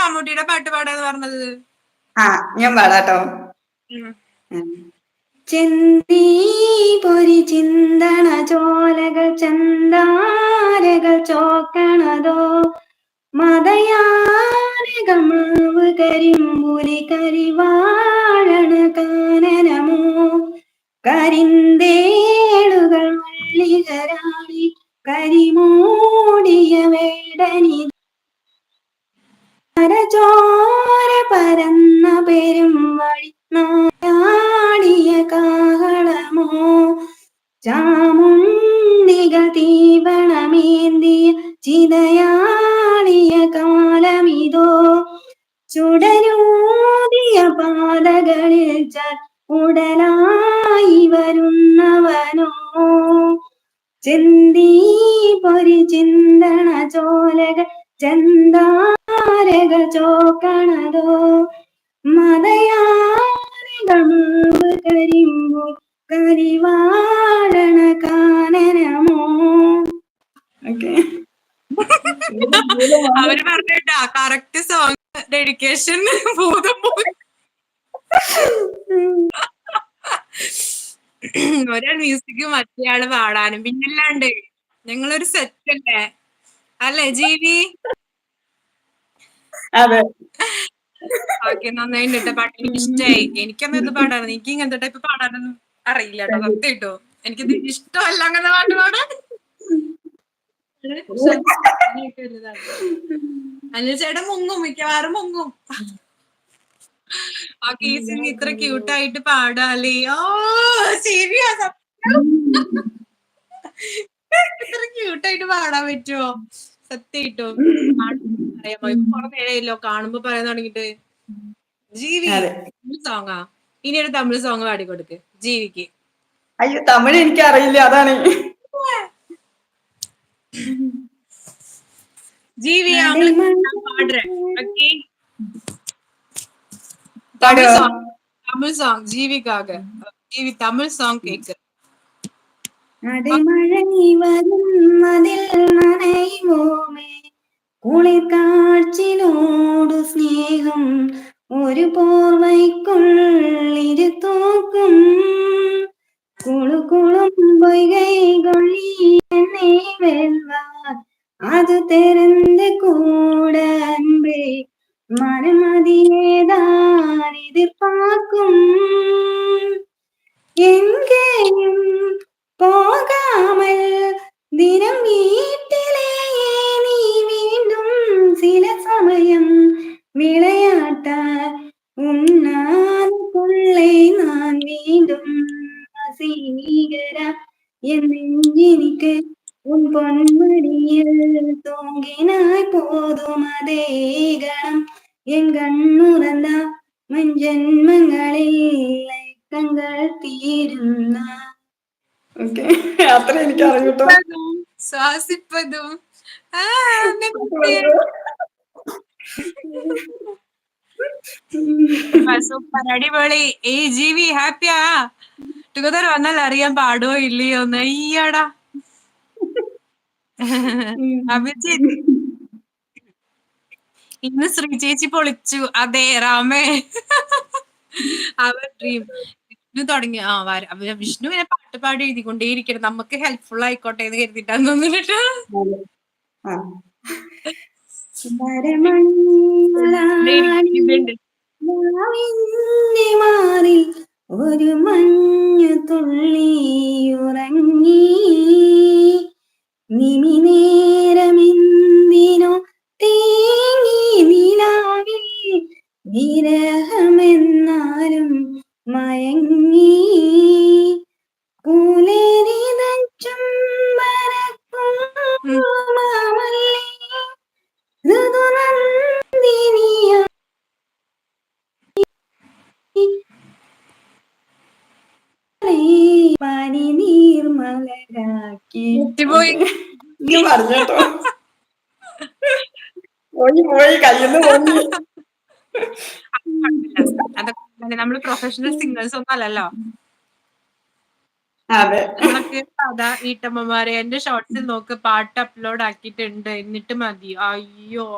മമ്മൂട്ടിയുടെ പാട്ട് പാടാന്ന് പറഞ്ഞത്. ആ ഞാൻ പാടാട്ടോ. ചെന്തീ പൊരി ചിന്തണ ചോലകൾ ചന്താരകൾ ചോക്കണതോ? മതയാനകൾ മാവ് കരിമ്പുലി കരിവാഴണ കാനനമോ? കരിന്തേളുകൾ മല്ലികരാണി കരിമൂടിയ ചോര പരന്ന പെരും വഴി നാടിയ കാഹളമോ? ചാമുണ്ടികൾ തീവണമേന്തിയ ചിതയാളിയ കാലമിതോ? ചുടരൂതിയ പാതകളിൽ ച ഉടലായി വരുന്നവനോ? ചിന്തീ പൊരി ചിന്തണ ചോലകൾ ചന്താരകൾ ചോക്കണതോ? മതയാനകൾ മുമ്പ് കരിമ്പു കരിവാടണ കാനനമോ? അവർ പറഞ്ഞിട്ടാ കറക്റ്റ് സോങ് ഡെഡിക്കേഷൻ ഒരാൾ മ്യൂസിക് മറ്റേയാൾ പാടാനും. പിന്നല്ലാണ്ട് ഞങ്ങളൊരു സെറ്റ് അല്ലേ? അല്ലേ ജീവി? അതെ. ഓക്കെ നന്നായിട്ട് പാട്ട് എനിക്ക് ഇഷ്ടമായി എനിക്കൊന്നും ഇത് പാടാറ് എനിക്ക് ഇങ്ങനത്തെ ടൈപ്പ് പാടാനൊന്നും അറിയില്ല കേട്ടോ സത്യം കേട്ടോ. എനിക്കിത് ഇഷ്ടമല്ല അങ്ങനത്തെ പാട്ട് പാടാൻ അനിൽ ചേട്ടൻ മുങ്ങും മിക്കവാറും മുങ്ങും. ആ കേസിന് ഇത്ര ക്യൂട്ടായിട്ട് പാടാലേ. ഓ ശരിയാ സത്യം. ഇത്ര ക്യൂട്ടായിട്ട് പാടാൻ പറ്റുമോ സത്യായിട്ടും അറിയാമോ നേരെയല്ലോ കാണുമ്പോ പറയാൻ തുടങ്ങിട്ട് ജീവി സോങ്ങാ ഇനി ഒരു തമിഴ് സോങ് പാടിക്കൊടുക്ക് ജീവിക്ക്. അയ്യോ തമിഴ് എനിക്ക് അറിയില്ല അതാണ്. ജീവി പാടുറേ തമിഴ് സോങ് ജീവിക്കാക. ജീവി തമിഴ് സോങ് കേക്ക്. അടിമഴ വരും അതിൽ നനയുമോമേ? കുളിർക്കാഴ്ചിലോടു സ്നേഹം ഒരു പോർവയ്ക്കുള്ളിരു തോക്കും കുളു കുളുമ്പൊയ്കൊള്ളി എന്നെ വെൽവാർ അത് തെരഞ്ഞ കൂട അൻപേ മനം അതിയേതാൻ എതിർപ്പാ സീനീകര എന്നിങ്ങനിക്ക് ഉൻ പൊന്മടിയിൽ തൂങ്ങിനായി പോതും അതേ ഗണം. എൻ കണ്ണുറന്ന മഞ്ജന്മങ്ങളിൽ ലൈക്കങ്ങൾ തീരുന്ന. എനിക്ക് അറിയൂട്ടോ ശ്വാസിപ്പതും. അടിപൊളി. ഏ ജീവി ഹാപ്പിയാ. ടുഗദർ വന്നാൽ അറിയാൻ പാടുവോ ഇല്ലയോ എന്ന് അയ്യടാ അഭിജിത്ത്. ഇന്ന് ശ്രീ ചേച്ചി പൊളിച്ചു. അതെ രാമേ അവർ ഡ്രീം വിഷ്ണു തുടങ്ങി. ആ വിഷ്ണു ഇങ്ങനെ പാട്ട് പാടി എഴുതിക്കൊണ്ടേയിരിക്കണം നമുക്ക് ഹെൽപ്ഫുൾ ആയിക്കോട്ടെ എന്ന് കരുതിട്ടാന്ന് തോന്നിട്ട് ഒരു മഞ്ഞു തുള്ളി ഉറങ്ങി നിമിനേരമെന്തിനോ പോയി നീ പറഞ്ഞോട്ടോ. പോയി പോയി കയ്യിന്ന് പോയി. അതൊക്കെ നമ്മൾ പ്രൊഫഷണൽ സിംഗേഴ്സ് ഒന്നും അല്ലല്ലോ. സാധാ വീട്ടമ്മമാരെ എന്റെ ഷോർട്സിൽ നോക്ക് പാട്ട് അപ്ലോഡ് ആക്കിയിട്ടുണ്ട്. എന്നിട്ട് മതി. അയ്യോ.